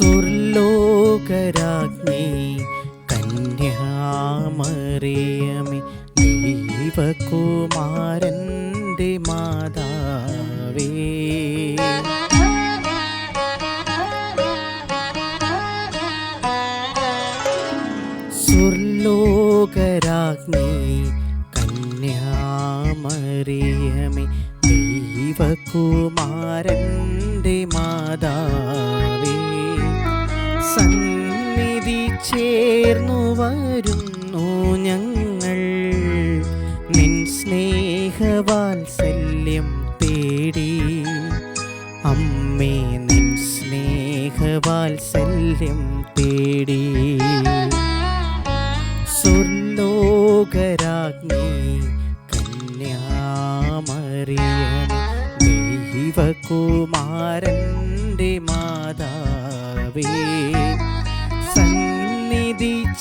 സ്വർലോകരാജ്ഞി കന്യാമറിയമേ ദൈവകുമാരന്റെ മാതാവേ. സ്വർലോകരാജ്ഞി കന്യാമറിയമേ ദൈവകുമാരന്റെ മാതാവേ. ചേർന്നു വരുന്നു ഞങ്ങൾ. നിൻ സ്നേഹവാത്സല്യം തേടി. അമ്മേ നിൻ സ്നേഹവാത്സല്യം തേടി. സ്വർലോകരാജ്ഞി കന്യാമറിയമേ ദൈവകുമാരന്റെ മാതാവേ.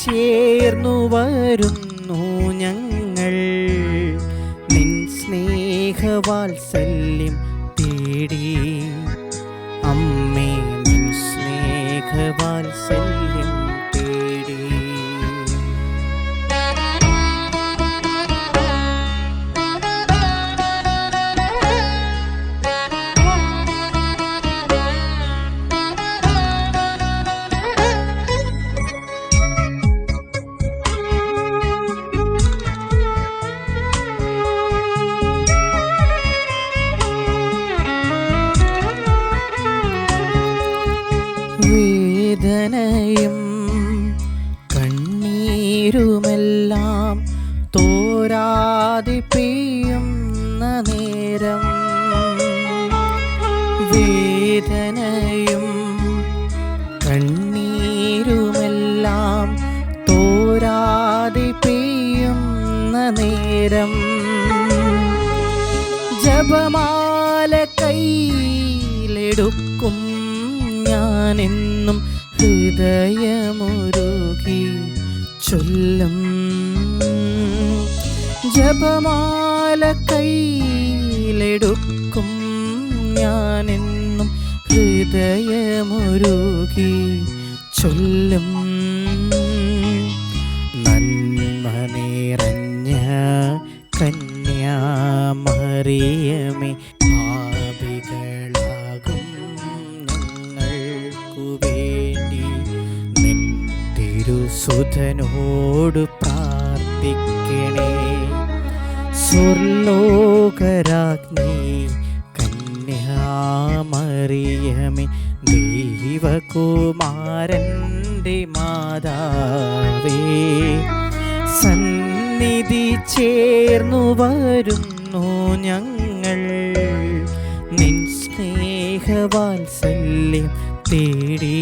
ചേർന്നു വരുന്നു ഞങ്ങൾ. നിൻ സ്നേഹവാത്സല്യം തേടി വേദനയും കണ്ണീരുമെല്ലാം തോരാതി പെയ്യുന്ന നേരം വേദനയും കണ്ണീരുമെല്ലാം തോരാതി പെയ്യുന്ന നേരം ജപമാല കയ്യിലെടുക്കും ഞാനെന്നും ഹൃദയമുരുകി ചൊല്ലും. ജപമാല കയ്യിലെടുക്കും ഞാനെന്നും ഹൃദയമുരുകി ചൊല്ലും. നന്മ നിറഞ്ഞ കന്യാമറിയമേ തിരുസുധനോട് പ്രാർത്ഥിക്കണേ. സ്വർലോകരാജ്ഞി കന്യാമറിയമേ ദൈവകുമാരന്റെ മാതാവേ സന്നിധി ചേർന്നു വരുന്നു ഞങ്ങൾ. നിൻ സ്നേഹവാത്സല്യം തേടി